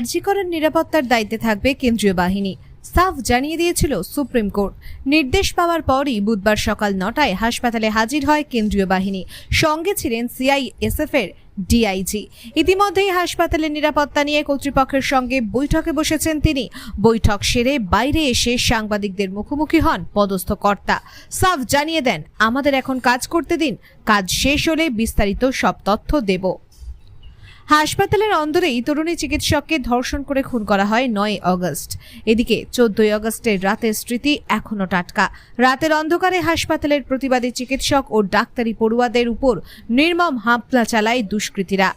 আরজিকরের নিরাপত্তার দায়িত্বে থাকবে কেন্দ্রীয় বাহিনী। সাফ জানিয়ে দিয়েছিল সুপ্রিম কোর্ট। নির্দেশ পাওয়ার পরই বুধবার সকাল নটায় হাসপাতালে হাজির হয় কেন্দ্রীয় বাহিনী। সঙ্গে ছিলেন সিআইএসএফ এর ডিআইজি। ইতিমধ্যেই হাসপাতালের নিরাপত্তা নিয়ে কর্তৃপক্ষের সঙ্গে বৈঠকে বসেছেন তিনি। বৈঠক সেরে বাইরে এসে সাংবাদিকদের মুখোমুখি হন পদস্থ কর্তা। সাফ জানিয়ে দেন, আমাদের এখন কাজ করতে দিন। কাজ শেষ হলে বিস্তারিত সব তথ্য দেব। হাসপাতালের অন্দরেই তরুণী চিকিৎসককে ধর্ষণ করে খুন করা হয় নয় অগস্ট। এদিকে চোদ্দই অগস্টের রাতের স্মৃতি এখনও টাটকা। রাতের অন্ধকারে হাসপাতালের প্রতিবাদী চিকিৎসক ও ডাক্তারি পড়ুয়াদের উপর নির্মম হামলা চালায় দুষ্কৃতীরা।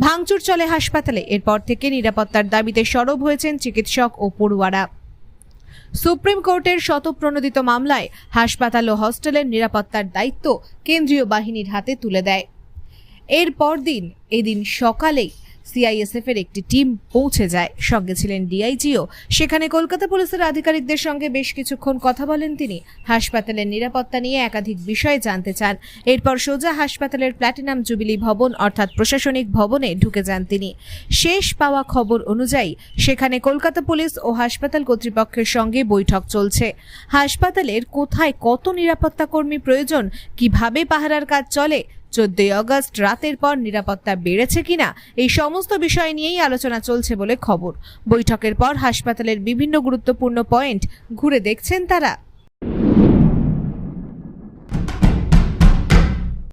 ভাঙচুর চলে হাসপাতালে, এরপর থেকে নিরাপত্তার দাবিতে সরব হয়েছেন চিকিৎসক ও পড়ুয়ারা। সুপ্রিম কোর্টের শতপ্রণোদিত মামলায় হাসপাতাল ও হস্টেলের নিরাপত্তার দায়িত্ব কেন্দ্রীয় বাহিনীর হাতে তুলে দেয়। এর পরদিন এদিন সকালেই সিআইএসএফ এর একটি টিম পৌঁছে যায়। সঙ্গে ছিলেন ডিআইজিও সেখানে কলকাতা পুলিশের আধিকারিকদের সঙ্গে বেশ কিছুক্ষণ কথা বলেন তিনি। হাসপাতালের নিরাপত্তা নিয়ে একাধিক বিষয় জানতে চান। এরপর সোজা হাসপাতালের প্ল্যাটিনাম জুবিলি ভবন অর্থাৎ প্রশাসনিক ভবনে ঢুকে যান তিনি। শেষ পাওয়া খবর অনুযায়ী সেখানে কলকাতা পুলিশ ও হাসপাতাল কর্তৃপক্ষের সঙ্গে বৈঠক চলছে। হাসপাতালের কোথায় কত নিরাপত্তা কর্মী প্রয়োজন, কীভাবে পাহারার কাজ চলে চোদ্দই অগস্ট রাতের পর নিরাপত্তা বেড়েছে কিনা, এই সমস্ত বিষয় নিয়েই আলোচনা চলছে বলে খবর। বৈঠকের পর হাসপাতালের বিভিন্ন গুরুত্বপূর্ণ পয়েন্ট ঘুরে দেখছেন তারা।